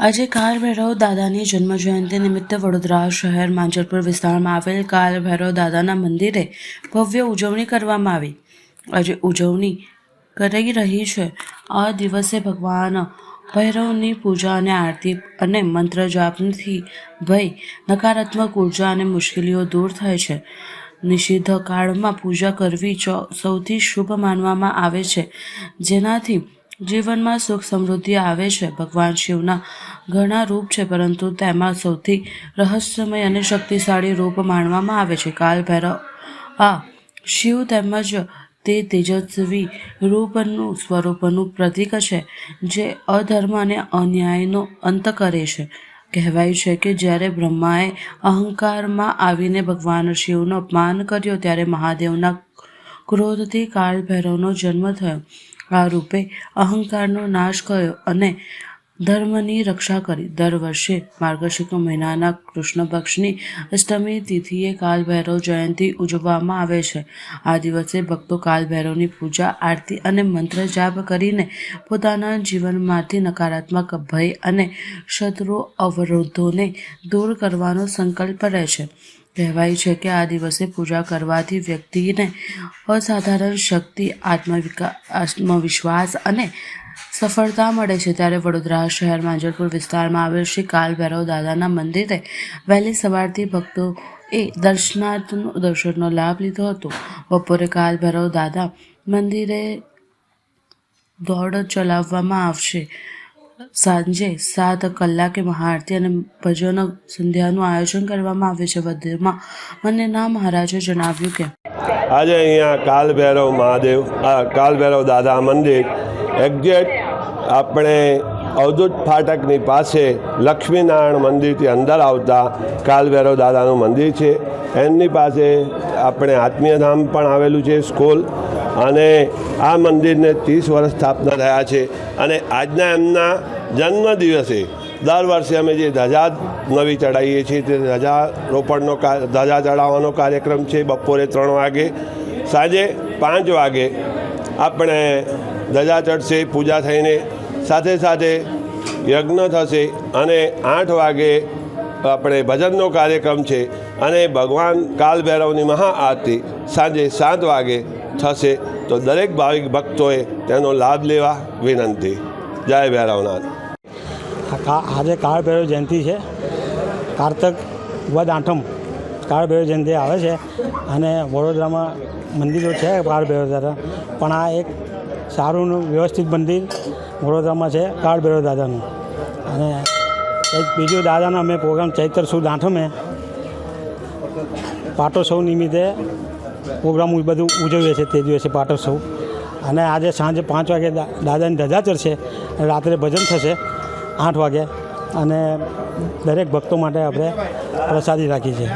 આજે કાળ ભૈરવ દાદાની જન્મજયંતિ નિમિત્તે વડોદરા શહેર માંજલપુર વિસ્તારમાં આવેલ કાળ ભૈરવ દાદાના મંદિરે ભવ્ય ઉજવણી કરવામાં આવી. આજે ઉજવણી કરી રહી છે. આ દિવસે ભગવાન ભૈરવની પૂજા અને આરતી અને મંત્ર જાપથી ભય, નકારાત્મક ઊર્જા અને મુશ્કેલીઓ દૂર થાય છે. નિષિદ્ધ કાળમાં પૂજા કરવી સૌથી શુભ માનવામાં આવે છે. જેનાથી જીવનમાં સુખ સમૃદ્ધિ આવે છે. ભગવાન શિવના ઘણા રૂપ છે, પરંતુ તેમાં સૌથી રહસ્યમય અને શક્તિશાળી રૂપ માનવામાં આવે છે. કાલ ભૈરવ આ શિવ તેમજ તે તેજસ્વી રૂપનું સ્વરૂપનું પ્રતીક છે, જે અધર્મ અને અન્યાયનો અંત કરે છે. કહેવાય છે કે જ્યારે બ્રહ્માએ અહંકારમાં આવીને ભગવાન શિવનો અપમાન કર્યો, ત્યારે મહાદેવના ક્રોધથી કાળ ભૈરવનો જન્મ થયો. આ રૂપે અહંકારનો નાશ કર્યો અને ધર્મની રક્ષા કરી. દર વર્ષે માર્ગશિક મહિનાના કૃષ્ણ પક્ષની અષ્ટમી તિથિએ કાલ ભૈરવ જયંતિ ઉજવવામાં આવે છે. આ દિવસે ભક્તો કાલ ભૈરવની પૂજા, આરતી અને મંત્ર જાપ કરીને પોતાના જીવનમાંથી નકારાત્મક ભય અને શત્રુ અવરોધોને દૂર કરવાનો સંકલ્પ રહે છે. કહેવાય છે કે આ દિવસે પૂજા કરવાથી વ્યક્તિને અસાધારણ શક્તિ, આત્મવિકા, આત્મવિશ્વાસ અને સફળતા મળે છે. ત્યારે વડોદરા શહેર માંજલપુર વિસ્તારમાં આવેલ શ્રી કાલ ભૈરવ દાદાના મંદિરે વહેલી સવારથી ભક્તો એ દર્શનાર્થનો, દર્શનનો લાભ લીધો હતો. બપોરે કાલ ભૈરવ દાદા મંદિરે દોડ ચલાવવામાં આવશે. સાંજે સાત કલાકે મહાઆરતી અને ભજન સંધ્યાનું આયોજન કરવામાં આવે છે. વધુમાં ના મહારાજે જણાવ્યું કે આજે અહીંયા કાલ ભૈરવ મહાદેવ કાલ ભૈરવ દાદા મંદિર એક્ઝેક્ટ આપણે અવધૂત ફાટકની પાસે લક્ષ્મીનારાયણ મંદિરથી અંદર આવતા કાલ ભૈરવ દાદાનું મંદિર છે. એમની પાસે આપણે આત્મીયધામ પણ આવેલું છે, સ્કૂલ અને આ મંદિરને ત્રીસ વર્ષ સ્થાપના થયા છે. અને આજના એમના જન્મદિવસે દર વર્ષે અમે જે ધજા નવી ચડાવીએ છીએ તે ધજા રોપણનો ધજા ચડાવવાનો કાર્યક્રમ છે બપોરે ત્રણ વાગે, સાંજે પાંચ વાગે આપણે ધજા ચડશે, પૂજા થઈને સાથે સાથે યજ્ઞ થશે અને આઠ વાગે આપણે ભજનનો કાર્યક્રમ છે. અને ભગવાન કાલ ભૈરવની મહાઆરતી સાંજે સાત વાગે થશે, તો દરેક ભાવિક ભક્તોએ તેનો લાભ લેવા વિનંતી. જય ભૈરવનાથ. આજે કાળભૈરવ જયંતિ છે. કારતક વદ આઠમ કાળભૈરવ જયંતિ આવે છે અને વડોદરામાં મંદિરો છે કાળભૈરવ દાદા. પણ આ એક સારું વ્યવસ્થિત મંદિર વડોદરામાં છે કાળભૈરવ દાદાનું. અને એક બીજું દાદાનો અમે પ્રોગ્રામ ચૈત્ર સુદ આઠમે પાટોત્સવ નિમિત્તે પ્રોગ્રામ બધું ઉજવીએ છીએ તે દિવસે પાટોત્સવ. અને આજે સાંજે પાંચ વાગે દાદાની ધજા ચડશે, રાત્રે ભજન થશે આઠ વાગે. અને દરેક ભક્તો માટે આપણે પ્રસાદી રાખી છે.